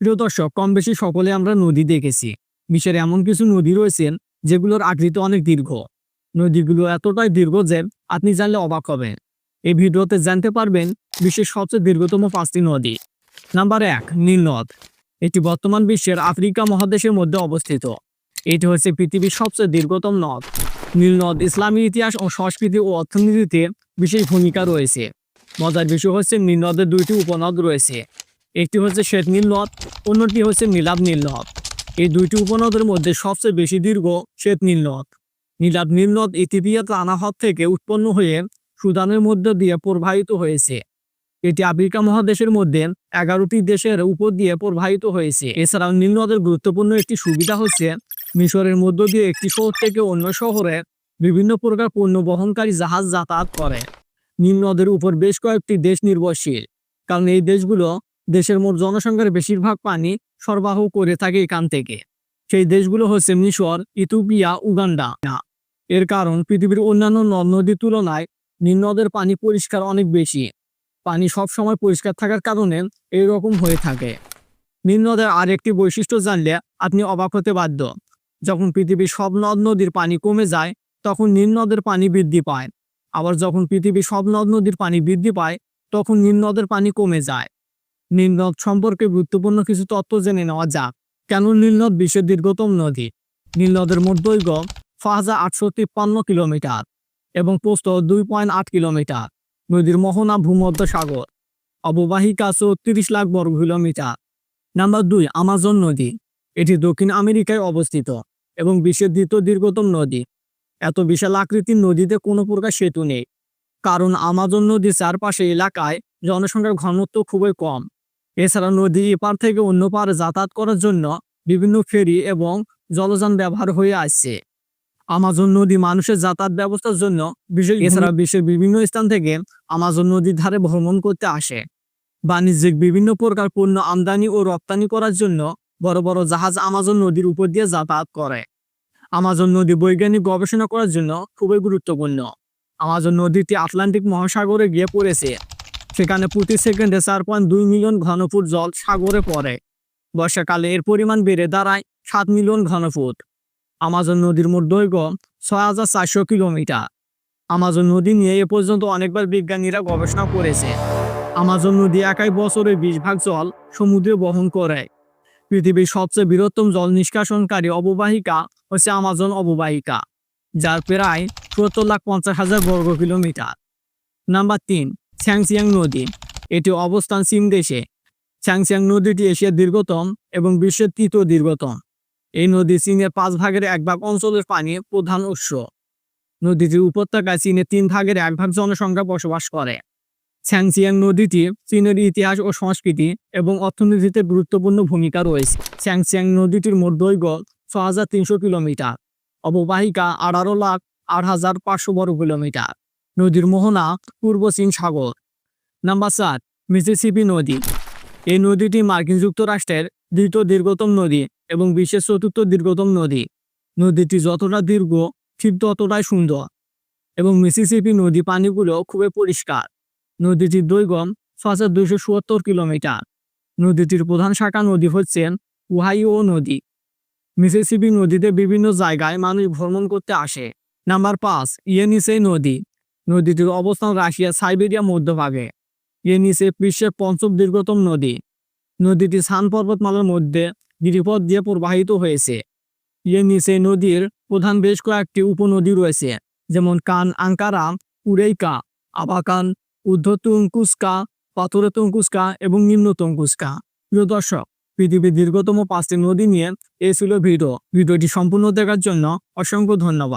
প্রিয় দর্শক কম বেশি সকলে আমরা নদী দেখেছি। বিশ্বের এমন কিছু নদী রয়েছেন যেগুলোর আকৃতি অনেক দীর্ঘ। নদীগুলো এতটাই দীর্ঘ যে আপনি জানলে অবাক হবেন। এই ভিডিওতে জানতে পারবেন বিশ্বের সবচেয়ে দীর্ঘতম পাঁচটি নদী। নাম্বার এক নীলনদ এটি বর্তমান বিশ্বের আফ্রিকা মহাদেশের মধ্যে অবস্থিত। এটি হচ্ছে পৃথিবীর সবচেয়ে দীর্ঘতম নদ। নীলনদ ইসলামী ইতিহাস ও সংস্কৃতি ও অর্থনীতিতে বিশেষ ভূমিকা রয়েছে। মজার বিষয় হচ্ছে নীলনদের দুইটি উপনদ রয়েছে। একটি হচ্ছে শ্বেত নীল নদ অন্যটি হচ্ছে নীলাব নীল নদ এই দুইটি উপনদের মধ্যে সবচেয়ে বেশি দীর্ঘ শ্বেত নীল নদ নীলাব নীল নদ ইথিওপিয়ার রানাহত থেকে উৎপন্ন হয়ে সুদানের মধ্য দিয়ে প্রবাহিত হয়েছে। এটি আফ্রিকা মহাদেশের মধ্যে এগারোটি দেশের উপর দিয়ে প্রবাহিত হয়েছে। এছাড়াও নীল নদের গুরুত্বপূর্ণ একটি সুবিধা হচ্ছে মিশরের মধ্য দিয়ে একটি শহর থেকে অন্য শহরে বিভিন্ন প্রকার পণ্য বহনকারী জাহাজ যাতায়াত করে। নীল নদের উপর বেশ কয়েকটি দেশ নির্ভরশীল, কারণ এই দেশগুলো দেশের মোট জনসংখ্যার বেশিরভাগ পানি সরবরাহ করে থাকে এখান থেকে। সেই দেশগুলো হচ্ছে মিশর, ইথিওপিয়া, উগান্ডা। এর কারণ পৃথিবীর অন্যান্য নদ নদীর তুলনায় নিম্নদের পানি পরিষ্কার অনেক বেশি। পানি সব সময় পরিষ্কার থাকার কারণে এই রকম হয়ে থাকে। নিম্নদের নদের আরেকটি বৈশিষ্ট্য জানলে আপনি অবাক হতে বাধ্য। যখন পৃথিবীর সব নদ নদীর পানি কমে যায়, তখন নিম্নদের পানি বৃদ্ধি পায়। আবার যখন পৃথিবীর সব নদ নদীর পানি বৃদ্ধি পায়, তখন নিম্নদের পানি কমে যায়। নীলনদ সম্পর্কে গুরুত্বপূর্ণ কিছু তথ্য জেনে নেওয়া যাক। কেন নীলনদ বিশ্বের দীর্ঘতম নদী? নীলনদের মোট দৈর্ঘ্য আটশো তিপ্পান্ন কিলোমিটার এবং প্রস্থ দুই পয়েন্ট আট কিলোমিটার। নদীর মোহনা ভূমধ্য সাগর। অববাহিকা চৌত্রিশ লাখ বর্গ কিলোমিটার। নাম্বার দুই, আমাজন নদী। এটি দক্ষিণ আমেরিকায় অবস্থিত এবং বিশ্বের দ্বিতীয় দীর্ঘতম নদী। এত বিশাল আকৃতির নদীতে কোনো প্রকার সেতু নেই। কারণ আমাজন নদীর চারপাশে এলাকায় জনসংখ্যার ঘনত্ব খুবই কম। এছাড়া নদী এপার থেকে অন্য পারে যাতায়াত করার জন্য বিভিন্ন ফেরি এবং জলযান ব্যবহার হয়ে আসছে। আমাজন নদী মানুষের যাতায়াত ব্যবস্থার জন্য বিশেষ এছাড়া বিশ্বের বিভিন্ন স্থান থেকে আমাজন নদীর ধারে ভ্রমণ করতে আসে। বাণিজ্যিক বিভিন্ন প্রকার পণ্য আমদানি ও রপ্তানি করার জন্য বড় বড় জাহাজ আমাজন নদীর উপর দিয়ে যাতায়াত করে। আমাজন নদী বৈজ্ঞানিক গবেষণা করার জন্য খুবই গুরুত্বপূর্ণ। আমাজন নদীটি আটলান্টিক মহাসাগরে গিয়ে পড়েছে। সেখানে প্রতি সেকেন্ডে চার পয়েন্ট দুই মিলিয়ন ঘনফুট জল সাগরে পড়ে। বর্ষাকালে এর পরিমাণ বেড়ে দাঁড়ায় সাত মিলিয়ন ঘনফুট। আমাজন নদীর মোট দৈর্ঘ্য ছয় হাজার চারশো কিলোমিটার। আমাজন নদী নিয়ে এ পর্যন্ত অনেকবার বিজ্ঞানীরা গবেষণা করেছে। আমাজন নদী একাই বছরে বিশ ভাগ জল সমুদ্রে বহন করে। পৃথিবীর সবচেয়ে বৃহত্তম জল নিষ্কাশনকারী অববাহিকা হচ্ছে আমাজন অববাহিকা, যার প্রায় সত্তর লাখ পঞ্চাশ হাজার বর্গ কিলোমিটার। নাম্বার তিন ছ্যাংসিয়াং নদী এটি অবস্থান চীন দেশে। ছ্যাংসিয়াং নদীটি এশিয়ার দীর্ঘতম এবং বিশ্বের তৃতীয় দীর্ঘতম। এই নদী চীনের পাঁচ ভাগের এক ভাগ অঞ্চলের পানি প্রধান উৎস। নদীটির উপত্যকায় চীনের তিন ভাগের এক ভাগ জনসংখ্যা বসবাস করে। ছ্যাংসিয়াং নদীটি চীনের ইতিহাস ও সংস্কৃতি এবং অর্থনীতিতে গুরুত্বপূর্ণ ভূমিকা রয়েছে। ছ্যাংসিয়াং নদীটির মোট দৈর্ঘ্য ছ হাজার তিনশো কিলোমিটার। অববাহিকা আঠারো লাখ আট হাজার পাঁচশো বর্গ কিলোমিটার। নদীর মোহনা পূর্ব চীন সাগর। নাম্বার সাত মিসিসিপি নদী। এই নদীটি মার্কিন যুক্তরাষ্ট্রের দ্বিতীয় দীর্ঘতম নদী এবং বিশ্বের চতুর্থ দীর্ঘতম নদী। নদীটি যতটা দীর্ঘ, ঠিক ততটাই সুন্দর এবং মিসিসিপি নদী পানিগুলো খুবই পরিষ্কার। নদীটির দৈর্ঘ্য ছ হাজার দুইশো চুয়াত্তর কিলোমিটার। নদীটির প্রধান শাখা নদী হচ্ছেন ওহাইও নদী। মিসিসিপি নদীতে বিভিন্ন জায়গায় মানুষ ভ্রমণ করতে আসে। নাম্বার পাঁচ, ইয়েনিসে নদী। নদীটির অবস্থান রাশিয়া সাইবেরিয়া মধ্যভাগে। ইয়েনিসে বিশ্বের পঞ্চম দীর্ঘতম নদী। নদীটি সান পর্বতমালার মধ্যে গিরিপথ দিয়ে প্রবাহিত হয়েছে। ইয়েনিসে নদীর প্রধান বেশ কয়েকটি উপনদী রয়েছে, যেমন কান আঙ্কারা, উরেইকা, আবাকান ঊর্ধ্ব তুঙ্কুস্কা পাথরে তুঙ্কুস্কা এবং নিম্ন তুঙ্কুস্কা প্রিয় দর্শক, পৃথিবীর দীর্ঘতম পাঁচটি নদী নিয়ে এ ছিল ভিডিও। ভিডিওটি সম্পূর্ণ দেখার জন্য অসংখ্য ধন্যবাদ।